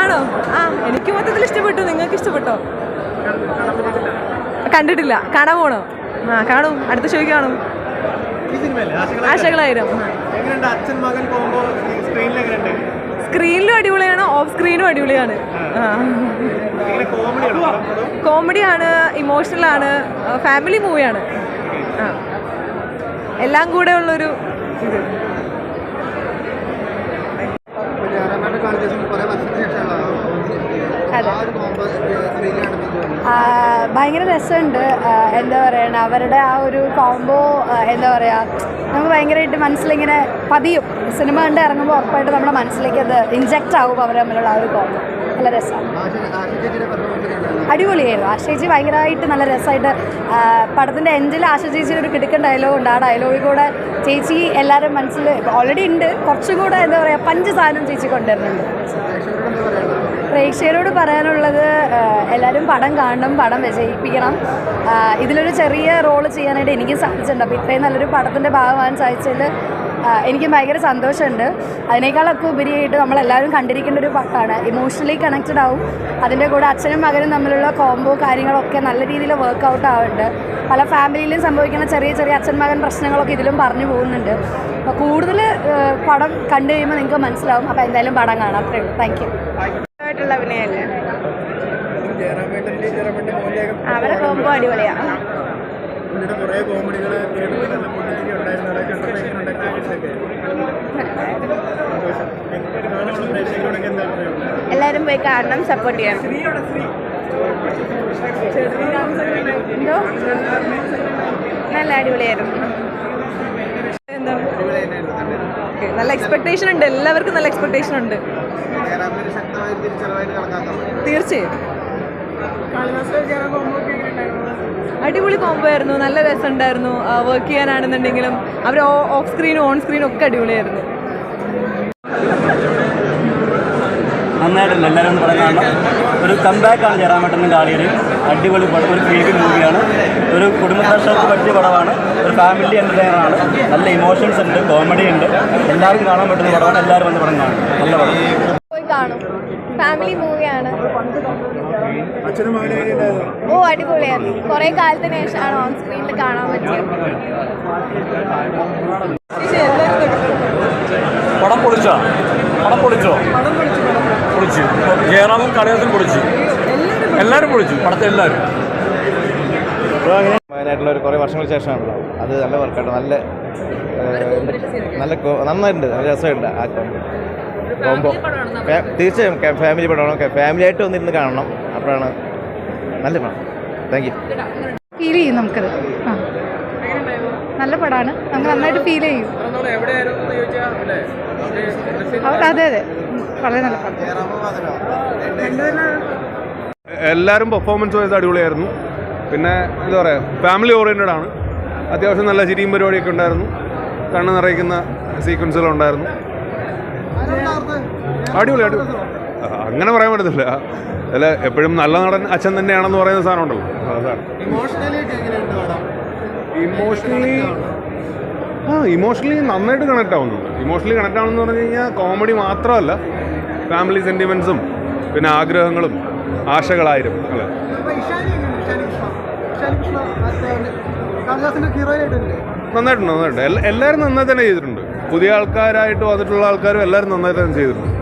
ആണോ? ആ എനിക്ക് മൊത്തത്തിൽ ഇഷ്ടപ്പെട്ടു. നിങ്ങൾക്ക് ഇഷ്ടപ്പെട്ടോ? കണ്ടിട്ടില്ല. കാണാൻ പോണോ? ആ കാണും. അടുത്ത ഷോയ്ക്ക് കാണും. ഈ സിനിമയല്ലേ? ആശകളായി ആശകളായിരം. അച്ഛൻ മകൻ പോകുമ്പോൾ സ്ക്രീനിൽ എങ്ങനെയുണ്ട്? സ്ക്രീനിലും അടിപൊളിയാണ് ഓഫ് സ്ക്രീനും അടിപൊളിയാണ്. ആ. ഇമോഷണൽ ആണ്? കോമഡിയാണ് ഇമോഷണലാണ് ഫാമിലി മൂവിയാണ് ആ. എല്ലാം കൂടെ ഉള്ളൊരു ഇത് അതെ ആ, ഭയങ്കര രസമുണ്ട്. എന്താ പറയണ അവരുടെ ആ ഒരു കോംബോ എന്താ പറയുക നമുക്ക് ഭയങ്കരമായിട്ട് മനസ്സിലിങ്ങനെ പതിയും. സിനിമ കണ്ട് ഇറങ്ങുമ്പോൾ ഉറപ്പായിട്ട് നമ്മുടെ മനസ്സിലേക്ക് അത് ഇൻജക്റ്റ് ആവും അവർ തമ്മിലുള്ള ആ ഒരു കോംബോ നല്ല രസമാണ് അടിപൊളിയായിരുന്നു. ആശേജി ഭയങ്കരമായിട്ട് നല്ല രസമായിട്ട് പടത്തിന്റെ എൻഡിൽ ആശ ചേച്ചിയുടെ ഒരു കിടക്കൻ ഡയലോഗ് ഉണ്ട്. ആ ഡയലോഗിൽ കൂടെ ചേച്ചി എല്ലാവരും മനസ്സിൽ ഓൾറെഡി ഉണ്ട്. കുറച്ചും കൂടെ എന്താ പറയുക പഞ്ച് സാധനം ചേച്ചി കൊണ്ടുവരുന്നുണ്ട്. പ്രേക്ഷകരോട് പറയാനുള്ളത് എല്ലാവരും പടം കാണണം പടം വിജയിപ്പിക്കണം ഇതിലൊരു ചെറിയ റോൾ ചെയ്യാനായിട്ട് എനിക്ക് സാധിച്ചിട്ടുണ്ട്. അപ്പോൾ ഇത്രയും നല്ലൊരു പടത്തിന്റെ ഭാഗമാകാൻ സാധിച്ചതിൽ എനിക്ക് ഭയങ്കര സന്തോഷമുണ്ട്. അതിനേക്കാളൊക്കെ ഉപരിയായിട്ട് നമ്മളെല്ലാവരും കണ്ടിരിക്കേണ്ട ഒരു പടമാണ് ഇമോഷണലി കണക്റ്റഡ് ആവും. അതിന്റെ കൂടെ അച്ഛനും മകനും തമ്മിലുള്ള കോംബോ കാര്യങ്ങളൊക്കെ നല്ല രീതിയിൽ വർക്കൗട്ട് ആവുന്നുണ്ട്. പല ഫാമിലിയിലും സംഭവിക്കുന്ന ചെറിയ ചെറിയ അച്ഛൻ മകൻ പ്രശ്നങ്ങളൊക്കെ ഇതിലും പറഞ്ഞു പോകുന്നുണ്ട്. അപ്പോൾ കൂടുതൽ പടം കണ്ടു കഴിയുമ്പോൾ നിങ്ങൾക്ക് മനസ്സിലാവും. അപ്പോൾ എന്തായാലും പടം കാണാം. അത്രേ താങ്ക് ആയിട്ടുള്ള അഭിനയല്ലേ അവരെ കോമ്പോ അടിപൊളിയാ. എല്ലാരും പോയി കാണണം സപ്പോർട്ട് ചെയ്യണം. എന്തോ? നല്ല അടിപൊളിയായിരുന്നു. എന്താ Okay, നല്ല എക്സ്പെക്ടേഷൻ ഉണ്ട്. എല്ലാവർക്കും നല്ല എക്സ്പെക്ടേഷൻ ഉണ്ട്. തീർച്ചയായും. അടിപൊളി കോംബോ ആയിരുന്നു. നല്ല രസമുണ്ടായിരുന്നു. വർക്ക് ചെയ്യാനാണെന്നുണ്ടെങ്കിലും അവർ ഓഫ് സ്ക്രീനും ഓൺ സ്ക്രീനും ഒക്കെ അടിപൊളിയായിരുന്നു. നന്നായിട്ടുണ്ട്. എല്ലാവരും ഒന്ന് പടം കാണണം. ഒരു കംബാക്കാണ് ജയറാമേട്ടനും കാളിയുടെയും അടിപൊളി പടം. ഒരു ഫീൽ മൂവിയാണ് ഒരു കുടുംബപ്രേക്ഷകർക്ക് പറ്റിയ പടമാണ്. ഒരു ഫാമിലി എന്റർടൈനറാണ് നല്ല ഇമോഷൻസ് ഉണ്ട് കോമഡി ഉണ്ട്. എല്ലാവർക്കും കാണാൻ പറ്റുന്ന പടമാണ്. എല്ലാവരും വന്ന് പടം കാണും. നല്ല പടം. പോയി കാണും. ഫാമിലി മൂവിയാണ് ഓ അടിപൊളിയായിരുന്നു. കുറേ കാലത്തിന് ശേഷമാണ് ഓൺ സ്ക്രീനിൽ കാണാൻ പറ്റിയത് പടം പൊളിച്ചോ പടം പൊളിച്ചോ പൊളിച്ചു ജയറാമും കടയാസും പൊളിച്ചു. എല്ലാവരും പൊളിച്ചു. പടത്തെ എല്ലാവരും വയനാട്ടിൽ ഒരു കുറേ വർഷങ്ങൾക്ക് ശേഷമാണല്ലോ. അത് നല്ല വർക്കാണ് നല്ല നല്ല നന്നായിട്ടുണ്ട്. നല്ല രസമുണ്ട് ആ കോമ്പോ. തീർച്ചയായും ഫാമിലി പടമാണ്? ഫാമിലി ആയിട്ട് വന്നിരുന്ന് കാണണം. അപ്പോഴാണ് നല്ല പടം. താങ്ക് യു ഫീൽ ചെയ്യും നമുക്കത്. ആ. നല്ല പടമാണ് നമുക്ക് നന്നായിട്ട് ഫീൽ ചെയ്യും. അതെ അതെ. വളരെ നല്ല പടം എല്ലാവരും പെർഫോമൻസ് വൈസ് അടിപൊളിയായിരുന്നു. പിന്നെ എന്താ പറയുക ഫാമിലി ഓറിയന്റഡ് ആണ്. അത്യാവശ്യം നല്ല ചിരിയും പരിപാടിയൊക്കെ ഉണ്ടായിരുന്നു. കണ്ണ് നിറയ്ക്കുന്ന സീക്വൻസുകളുണ്ടായിരുന്നു അടിപൊളി അടിപൊളി. അങ്ങനെ പറയാൻ പറ്റത്തില്ല. അല്ല എപ്പോഴും നല്ല നടൻ അച്ഛൻ തന്നെയാണെന്ന് പറയുന്ന സാധനം ഉണ്ടല്ലോ. അതാണ് ഇമോഷണലി ആ ഇമോഷണലി നന്നായിട്ട് കണക്ട് ആവുന്നുണ്ട്. ഇമോഷണലി കണക്ട് ആവുന്നു പറഞ്ഞു കഴിഞ്ഞാൽ കോമഡി മാത്രമല്ല. ഫാമിലി സെന്റിമെൻസും പിന്നെ ആഗ്രഹങ്ങളും ആശകളായിരും. അല്ലേ? നന്നായിട്ടുണ്ട് നന്നായിട്ടുണ്ട്. എല്ലാ- എല്ലാവരും നന്നായി തന്നെ ചെയ്തിട്ടുണ്ട്. പുതിയ ആൾക്കാരായിട്ട് വന്നിട്ടുള്ള ആൾക്കാരും എല്ലാവരും നന്നായി തന്നെ ചെയ്തിട്ടുണ്ട്.